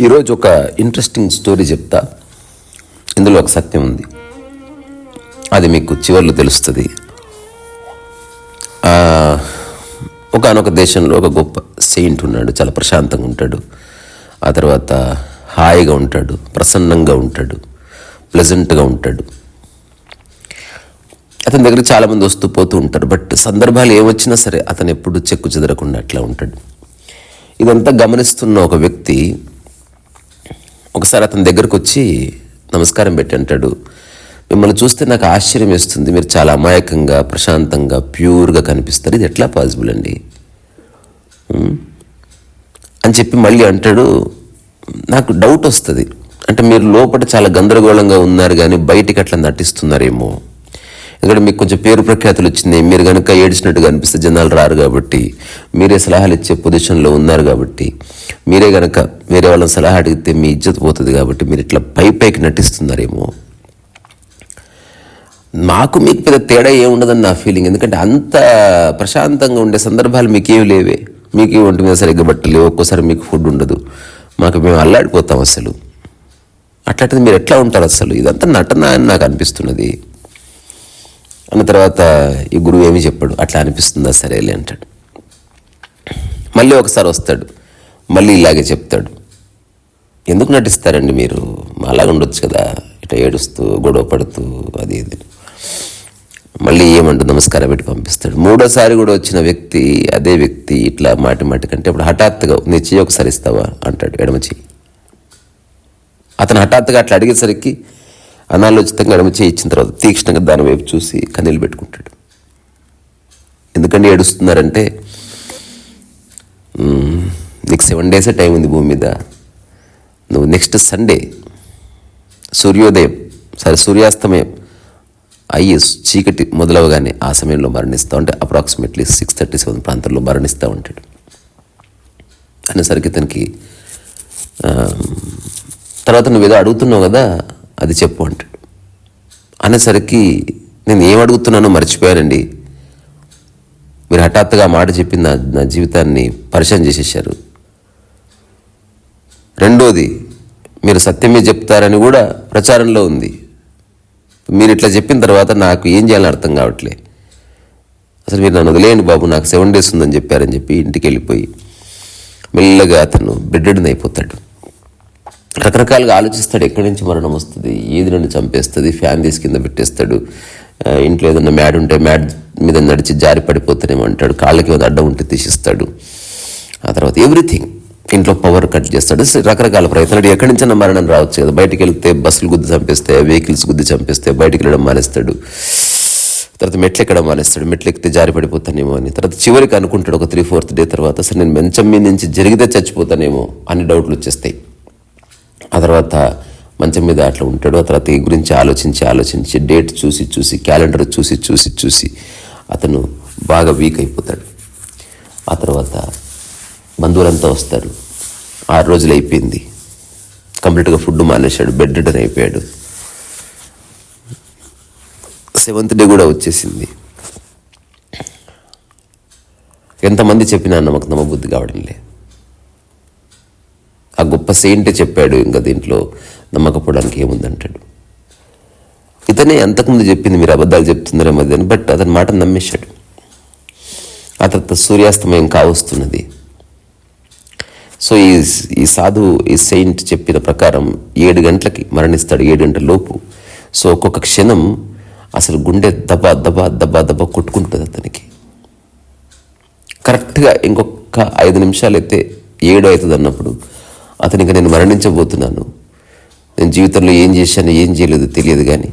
ఈరోజు ఒక interesting story చెప్తా. ఇందులో ఒక సత్యం ఉంది. అది మీకు చివర్లో తెలుస్తుంది. ఒకనొక దేశంలో ఒక గొప్ప సెయింట్ ఉన్నాడు. చాలా ప్రశాంతంగా ఉంటాడు. ఆ తర్వాత హాయిగా ఉంటాడు. ప్రసన్నంగా ఉంటాడు. ప్లెజెంట్గా ఉంటాడు. అతని దగ్గరికి చాలామంది వస్తూ పోతూ ఉంటారు. బట్ సందర్భాలు ఏమొచ్చినా సరే అతను ఎప్పుడు చెక్కు చెదరకుండా అట్లా ఉంటాడు. ఇదంతా గమనిస్తున్న ఒక వ్యక్తి ఒకసారి అతని దగ్గరకు వచ్చి నమస్కారం పెట్టి అంటాడు. మిమ్మల్ని చూస్తే నాకు ఆశ్చర్యం వేస్తుంది. మీరు చాలా అమాయకంగా ప్రశాంతంగా ప్యూర్గా కనిపిస్తారు. ఇది ఎట్లా పాసిబుల్ అండి? అని చెప్పి మళ్ళీ అంటాడు నాకు డౌట్ వస్తుంది. అంటే మీరు లోపల చాలా గందరగోళంగా ఉన్నారు కానీ బయటికి అట్లా నటిస్తున్నారేమో. ఇక్కడ మీకు కొంచెం పేరు ప్రఖ్యాతులు వచ్చింది మీరు కనుక ఏడ్చినట్టుగా అనిపిస్తే జనాలు రారు కాబట్టి మీరే సలహాలు ఇచ్చే పొజిషన్లో ఉన్నారు కాబట్టి మీరే కనుక వేరే వాళ్ళని సలహా అడిగితే మీ ఇజ్జత్ పోతుంది కాబట్టి మీరు ఇట్లా పై పైకి నటిస్తున్నారేమో. మాకు మీకు పెద్ద తేడా ఏముండదని నా ఫీలింగ్ ఎందుకంటే అంత ప్రశాంతంగా ఉండే సందర్భాలు మీకేం లేవే. మీకు ఒంటి మీద సరిగ్గా బట్టలు ఒక్కోసారి మీకు ఫుడ్ ఉండదు. మాకు మేము అల్లాడిపోతాం అసలు. అట్లాంటిది మీరు ఎట్లా ఉంటారు అసలు? ఇదంతా నటన అని నాకు అనిపిస్తున్నది. అన్న తర్వాత ఈ గురువు ఏమీ చెప్పాడు. అట్లా అనిపిస్తుందా? సరేలే అంటాడు. మళ్ళీ ఒకసారి వస్తాడు. మళ్ళీ ఇలాగే చెప్తాడు. ఎందుకు నటిస్తారండి మీరు? అలాగ ఉండొచ్చు కదా. ఇట్లా ఏడుస్తూ గొడవ పడుతూ అది ఇది. మళ్ళీ ఏమంటూ నమస్కారం పెట్టి పంపిస్తాడు. మూడోసారి కూడా వచ్చిన వ్యక్తి అదే వ్యక్తి ఇట్లా మాటి మాటి కంటే ఇప్పుడు హఠాత్తుగా నీ చెయ్యి ఒకసారి ఇస్తావా? అంటాడు ఎడమ చెయ్యి. అతను హఠాత్తుగా అట్లా అడిగేసరికి అనాలోచితంగా ఎడమ చేయి ఇచ్చిన తర్వాత తీక్షణంగా దాని వైపు చూసి కన్నీళ్ళు పెట్టుకుంటాడు. ఎందుకంటే ఏడుస్తున్నారంటే నీకు సెవెన్ డేసే టైం ఉంది భూమి మీద. నువ్వు నెక్స్ట్ సండే సూర్యోదయం సరే సూర్యాస్తమయం అయ్యి చీకటి మొదలవగానే ఆ సమయంలో మరణిస్తూ ఉంటే అప్రాక్సిమేట్లీ సిక్స్ థర్టీ సెవెన్ ప్రాంతంలో మరణిస్తూ ఉంటాడు. అనేసరికి ఇతనికి తర్వాత నువ్వు ఏదో అడుగుతున్నావు కదా అది చెప్పు అంటాడు. అనేసరికి నేను ఏం అడుగుతున్నానో మర్చిపోయానండి. మీరు హఠాత్తుగా మాట చెప్పి నా నా జీవితాన్ని పరిచయం చేసేసారు రెండోది మీరు సత్యమే చెప్తారని కూడా ప్రచారంలో ఉంది. మీరు ఇట్లా చెప్పిన తర్వాత నాకు ఏం చేయాలని అర్థం కావట్లే. అసలు మీరు నన్ను వదిలేయండి బాబు నాకు సెవెన్ డేస్ ఉందని చెప్పారని చెప్పి ఇంటికి వెళ్ళిపోయి మెల్లగా అతను బెడ్డెడ్ అయిపోతాడు. రకరకాలుగా ఆలోచిస్తాడు ఎక్కడి నుంచి మరణం వస్తుంది ఏది నన్ను చంపేస్తుంది ఫ్యాన్ తీసి కింద పెట్టేస్తాడు ఇంట్లో ఏదన్నా మ్యాడ్ ఉంటే మ్యాడ్ మీద నడిచి జారి పడిపోతానేమో అంటాడు కాళ్ళకి ఏదో అడ్డం ఉంటే తీసిస్తాడు. ఆ తర్వాత ఎవ్రీథింగ్ ఇంట్లో పవర్ కట్ చేస్తాడు. రకరకాల ప్రయత్నాలు. ఎక్కడి నుంచైనా మరణం రావచ్చు కదా. బయటికి వెళ్తే బస్సులు గుద్ది చంపేస్తే వెహికల్స్ గుద్ది చంపేస్తే బయటికి వెళ్ళడం మానేస్తాడు. తర్వాత మెట్లు ఎక్కడ మానేస్తాడు. మెట్లు ఎక్కితే జారి పడిపోతానేమో అని. తర్వాత చివరికి అనుకుంటాడు ఒక త్రీ ఫోర్త్ డే తర్వాత అసలు నేను మంచం మీద నుంచి జరిగితే చచ్చిపోతానేమో అని డౌట్లు వచ్చేస్తాయి. ఆ తర్వాత మంచం మీద అట్లా ఉంటాడు. ఆ తర్వాత ఈ గురించి ఆలోచించి ఆలోచించి డేట్ చూసి చూసి క్యాలెండర్ చూసి చూసి చూసి అతను బాగా వీక్ అయిపోతాడు. ఆ తర్వాత బంధువులంతా వస్తారు. ఆరు రోజులు అయిపోయింది. కంప్లీట్గా ఫుడ్ మానేశాడు బెడ్ రిటర్న్ అయిపోయాడు. సెవెంత్ డే కూడా వచ్చేసింది. ఎంతమంది చెప్పినా నమ్మకం నమ్మబుద్ధి కావడం లే గొప్ప సెయింటే చెప్పాడు ఇంకా దీంట్లో నమ్మకపోవడానికి ఏముందంటాడు. ఇతనే అంతకుముందు చెప్పింది మీరు అబద్ధాలు చెప్తున్నారేమో అది అని బట్ అతని మాట నమ్మేశాడు. ఆ తర్వాత సూర్యాస్తమయం కావస్తున్నది. సో ఈ ఈ సాధు ఈ సెయింట్ చెప్పిన ప్రకారం ఏడు గంటలకి మరణిస్తాడు ఏడు గంటల లోపు. సో ఒక్కొక్క క్షణం అసలు గుండె దబా దబా దబా దబా కొట్టుకుంటుంది అతనికి. కరెక్ట్గా ఇంకొక ఐదు నిమిషాలు అయితే ఏడు అవుతుంది అన్నప్పుడు అతనికి నేను మరణించబోతున్నాను. నేను జీవితంలో ఏం చేశాను ఏం చేయలేదు తెలియదు కానీ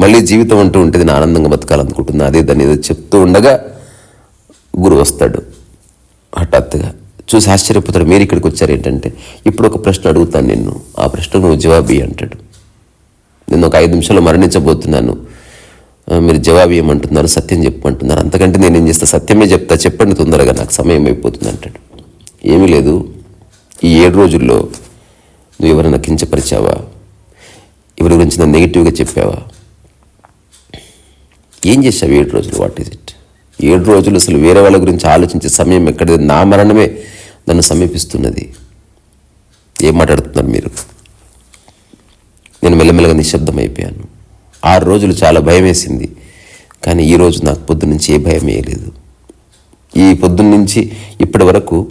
మళ్ళీ జీవితం అంటూ ఉంటుంది నేను ఆనందంగా బతకాలనుకుంటున్నా. అదే దాన్ని ఏదో చెప్తూ ఉండగా గురువు వస్తాడు హఠాత్తుగా. చూసి ఆశ్చర్యపోతాడు మీరు ఇక్కడికి వచ్చారు ఏంటంటే? ఇప్పుడు ఒక ప్రశ్న అడుగుతాను నిన్ను. ఆ ప్రశ్నకు నువ్వు జవాబు ఇయ్యి అంటాడు. నేను ఒక ఐదు నిమిషాల్లో మరణించబోతున్నాను. మీరు జవాబు ఏమంటున్నారు సత్యం చెప్పమంటున్నారు. అంతకంటే నేను ఏం చేస్తా? సత్యమే చెప్తా. చెప్పండి తొందరగా నాకు సమయం అయిపోతుంది అంటాడు. ఏమీ లేదు. ఈ ఏడు రోజుల్లో నువ్వు ఎవరైనా కించపరిచావా? ఎవరి గురించి నన్ను నెగిటివ్గా చెప్పావా? ఏం చేశావు ఏడు రోజులు? వాట్ ఈజ్ ఇట్ ఏడు రోజులు అసలు వేరే వాళ్ళ గురించి ఆలోచించే సమయం ఎక్కడ నా మరణమే నన్ను సమీపిస్తున్నది. ఏం మాట్లాడుతున్నారు మీరు? నేను మెల్లమెల్లగా నిశ్శబ్దం అయిపోయాను ఆరు రోజులు చాలా భయం వేసింది కానీ ఈ రోజు నాకు పొద్దు నుంచి ఏ భయం వేయలేదు ఈ పొద్దున్న నుంచి ఇప్పటి వరకు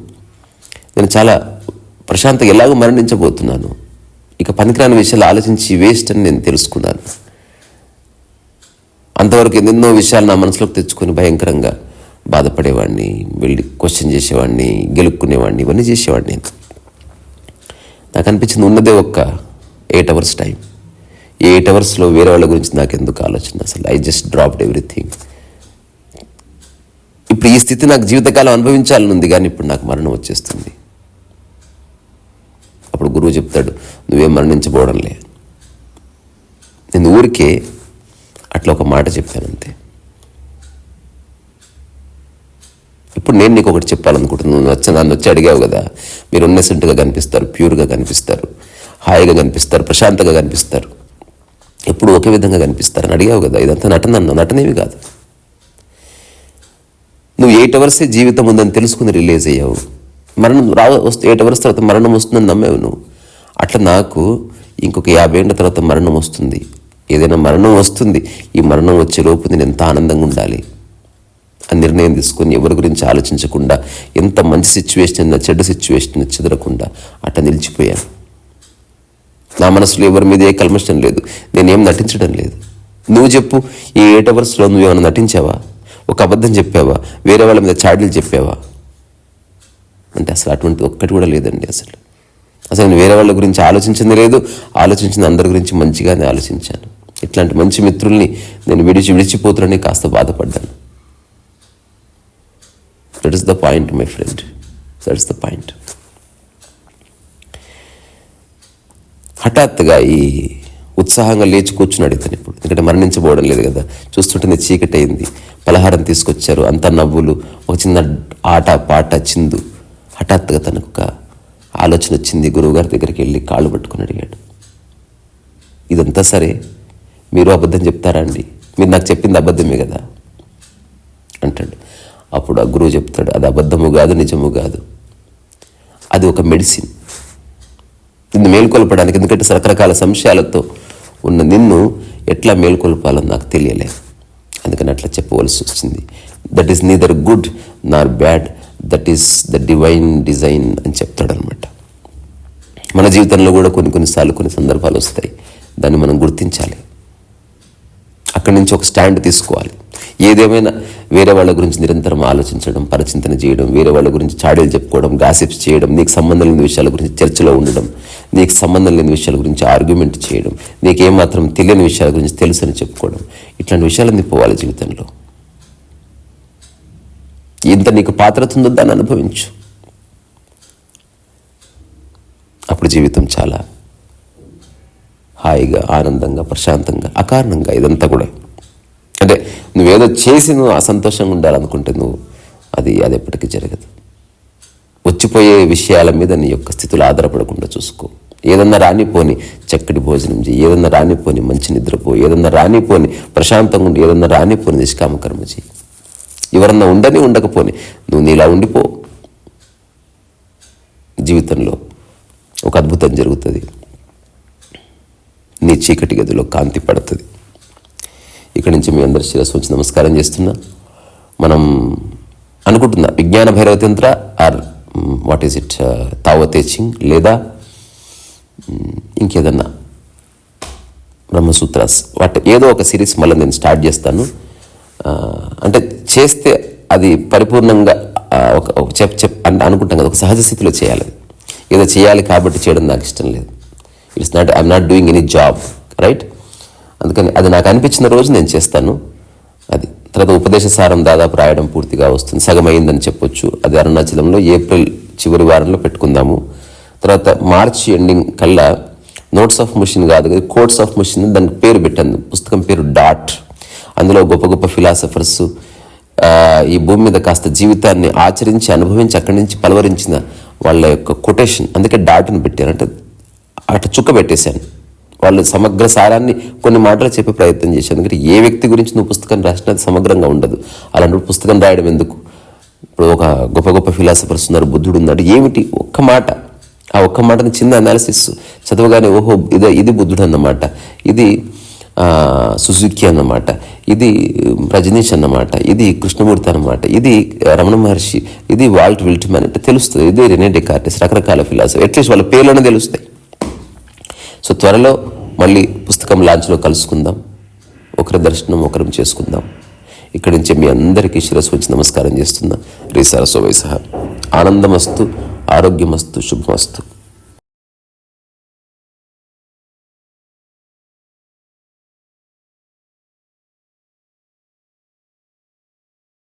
నేను చాలా ప్రశాంతంగా ఎలాగో మరణించబోతున్నాను. ఇక పనికిరాని విషయాలు ఆలోచించి వేస్ట్ అని నేను తెలుసుకున్నాను. అంతవరకు ఎన్నెన్నో విషయాలు నా మనసులోకి తెచ్చుకొని భయంకరంగా బాధపడేవాడిని వెళ్ళి క్వశ్చన్ చేసేవాడిని గెలుక్కునేవాడిని ఇవన్నీ చేసేవాడిని నాకు అనిపించింది ఉన్నదే ఒక్క ఎయిట్ అవర్స్ టైం ఈ ఎయిట్ అవర్స్లో వేరే వాళ్ళ గురించి నాకు ఎందుకు ఆలోచన? అసలు ఐ జస్ట్ డ్రాప్డ్ ఎవ్రీథింగ్ ఇప్పుడు ఈ స్థితి నాకు జీవితకాలం అనుభవించాలని ఉంది కానీ ఇప్పుడు నాకు మరణం వచ్చేస్తుంది. గురువు చెప్తాడు నువ్వేం మరణించబోవడంలే నేను ఊరికే అట్లా ఒక మాట చెప్పాను అంతే ఇప్పుడు నేను నీకు ఒకటి చెప్పాలనుకుంటున్నాను. నువ్వు వచ్చి నన్ను వచ్చి అడిగావు కదా మీరు ఉన్నసెంట్గా కనిపిస్తారు ప్యూర్గా కనిపిస్తారు హాయిగా కనిపిస్తారు ప్రశాంతంగా కనిపిస్తారు. ఎప్పుడు ఒకే విధంగా కనిపిస్తారని అడిగావు కదా ఇదంతా నటన అన్న నటనేవి కాదు. నువ్వు ఎయిట్ అవర్సే జీవితం ఉందని తెలుసుకుని రిలీజ్ అయ్యావు. మరణం రా వస్తే ఎయిట్ అవర్స్ తర్వాత మరణం వస్తుందని నమ్మావు నువ్వు. అట్లా నాకు ఇంకొక యాభై ఏళ్ళ తర్వాత మరణం వస్తుంది. ఏదైనా మరణం వస్తుంది. ఈ మరణం వచ్చే లోపు నేను ఎంత ఆనందంగా ఉండాలి? ఆ నిర్ణయం తీసుకొని ఎవరి గురించి ఆలోచించకుండా ఎంత మంచి సిచ్యువేషన్ అయినా చెడ్డ సిచ్యువేషన్ చెదరకుండా అట్లా నిలిచిపోయాను. నా మనసులో ఎవరి మీద ఏ కల్మషం లేదు. నేనేం నటించడం లేదు. నువ్వు చెప్పు ఈ ఎయిట్ అవర్స్లో నువ్వు ఏమైనా నటించావా? ఒక అబద్ధం చెప్పావా? వేరే వాళ్ళ మీద చాడీలు చెప్పావా? అంటే అసలు అటువంటి ఒక్కటి కూడా లేదండి అసలు. అసలు నేను వేరే వాళ్ళ గురించి ఆలోచించింది లేదు. ఆలోచించిన అందరి గురించి మంచిగానే ఆలోచించాను. ఇట్లాంటి మంచి మిత్రుల్ని నేను విడిచి విడిచిపోతులని కాస్త బాధపడ్డాను. That is the point my friend that is the point హఠాత్తుగా ఈ ఉత్సాహంగా లేచి కూర్చున్నాడు ఇతను ఇప్పుడు ఎందుకంటే మరణించబోవడం లేదు కదా. చూస్తుంటే చీకటి అయింది పలహారం తీసుకొచ్చారు. అంత నవ్వులు. ఒక చిన్న ఆట పాట చిందు. హఠాత్తుగా తనకు ఒక ఆలోచన వచ్చింది గురువుగారి దగ్గరికి వెళ్ళి కాళ్ళు పట్టుకుని అడిగాడు. ఇదంతా సరే మీరు అబద్ధం చెప్తారా అండి? మీరు నాకు చెప్పింది అబద్ధమే కదా? అంటాడు. అప్పుడు ఆ గురువు చెప్తాడు అది అబద్ధము కాదు నిజము కాదు. అది ఒక మెడిసిన్. నిన్ను మేల్కొల్పడానికి ఎందుకంటే రకరకాల సంశయాలతో ఉన్న నిన్ను ఎట్లా మేల్కొల్పాలో నాకు తెలియలేదు అందుకని అట్లా చెప్పవలసి వచ్చింది. That is neither good nor bad that is the divine design అని చెప్తాడనమాట మన జీవితంలో కూడా కొన్ని కొన్నిసార్లు కొన్ని సందర్భాలు వస్తాయి. దాన్ని మనం గుర్తించాలి. అక్కడి నుంచి ఒక స్టాండ్ తీసుకోవాలి. ఏదేమైనా వేరే వాళ్ళ గురించి నిరంతరం ఆలోచించడం పరిచింతన చేయడం వేరే వాళ్ళ గురించి చాడీలు చెప్పుకోవడం గాసిప్స్ చేయడం నీకు సంబంధం లేని విషయాల గురించి చర్చలో ఉండడం నీకు సంబంధం లేని విషయాల గురించి ఆర్గ్యుమెంట్ చేయడం నీకు ఏమాత్రం తెలియని విషయాల గురించి తెలుసు అని చెప్పుకోవడం ఇట్లాంటి విషయాలన్నీ పోవాలి జీవితంలో. ఇంత నీకు పాత్రత ఉందో దాన్ని అనుభవించు. అప్పుడు జీవితం చాలా హాయిగా ఆనందంగా ప్రశాంతంగా అకారణంగా ఇదంతా కూడా. అంటే నువ్వేదో చేసి నువ్వు అసంతోషంగా ఉండాలనుకుంటే నువ్వు అది అది ఎప్పటికీ జరగదు. వచ్చిపోయే విషయాల మీద నీ యొక్క స్థితులు ఆధారపడకుండా చూసుకో. ఏదన్నా రానిపోని చక్కటి భోజనం చేయి ఏదన్నా రానిపోని మంచి నిద్రపో ఏదన్నా రానిపోని ప్రశాంతంగా ఉండి ఏదన్నా రానిపోని నిష్కామకర్మ చేయి ఎవరన్నా ఉండని ఉండకపోని. నువ్వు నీలా ఉండిపో. జీవితంలో ఒక అద్భుతం జరుగుతుంది. నీ చీకటి గదిలో కాంతి పడుతుంది. ఇక్కడి నుంచి మీ అందరి శిరస్సు వచ్చి నమస్కారం చేస్తున్నా. మనం అనుకుంటున్నా Vijnana Bhairava Tantra or what is it Tao Te Ching లేదా ఇంకేదన్నా బ్రహ్మసూత్రాస్. వాటి ఏదో ఒక సిరీస్ మళ్ళీ నేను స్టార్ట్ చేస్తాను. చేస్తే అది పరిపూర్ణంగా ఒక చెప్ చెప్ అంటే అనుకుంటాం కదా ఒక సహజ స్థితిలో చేయాలి ఏదో చేయాలి కాబట్టి చేయడం నాకు ఇష్టం లేదు. It's not I'm not doing any job right అందుకని అది నాకు అనిపించిన రోజు నేను చేస్తాను. అది తర్వాత ఉపదేశ సారం దాదాపు రాయడం పూర్తిగా వస్తుంది. సగం చెప్పొచ్చు. అది అరుణాచలంలో ఏప్రిల్ చివరి వారంలో పెట్టుకుందాము. తర్వాత మార్చ్ ఎండింగ్ కల్లా నోట్స్ ఆఫ్ మిషన్ కాదు కదా కోట్స్ ఆఫ్ మిషన్ దానికి పేరు పెట్టాను. పుస్తకం పేరు డాట్. అందులో గొప్ప గొప్ప ఫిలాసఫర్స్ ఈ భూమి మీద కాస్త జీవితాన్ని ఆచరించి అనుభవించి అక్కడి నుంచి పలవరించిన వాళ్ళ యొక్క కొటేషన్ అందుకే డాట్ని పెట్టాను అంటే అటు చుక్క పెట్టేశాను. వాళ్ళు సమగ్ర సారాన్ని కొన్ని మాటలు చెప్పే ప్రయత్నం చేశాను ఎందుకంటే ఏ వ్యక్తి గురించి నువ్వు పుస్తకం రాసినా అది సమగ్రంగా ఉండదు. అలాంటి పుస్తకం రాయడం ఎందుకు? ఇప్పుడు ఒక గొప్ప గొప్ప ఫిలాసఫర్స్ ఉన్నారు బుద్ధుడు ఉన్నాడు. ఏమిటి? ఒక్క మాట. ఆ ఒక్క మాటని చిన్న అనాలిసిస్ చదవగానే ఓహో ఇదే ఇది బుద్ధుడు అన్నమాట. ఇది సుజుకి అన్నమాట. ఇది రజనీష్ అన్నమాట. ఇది కృష్ణమూర్తి అన్నమాట. ఇది రమణ మహర్షి. ఇది వాల్ట్ విల్ట్మన్. అంటే తెలుస్తుంది. ఇది రెనే డెకార్టిస్. రకరకాల ఫిలాసఫీ. అట్లీస్ట్ వాళ్ళ పేర్లోనే తెలుస్తాయి. సో త్వరలో మళ్ళీ పుస్తకం లాంచ్లో కలుసుకుందాం. ఒకరి దర్శనం ఒకరం చేసుకుందాం. ఇక్కడి నుంచి మీ అందరికీ శిరస్సు వచ్చి నమస్కారం చేస్తున్నా. రీ సరస్వ వయస ఆనందమస్తు ఆరోగ్యమస్తు శుభమస్తు.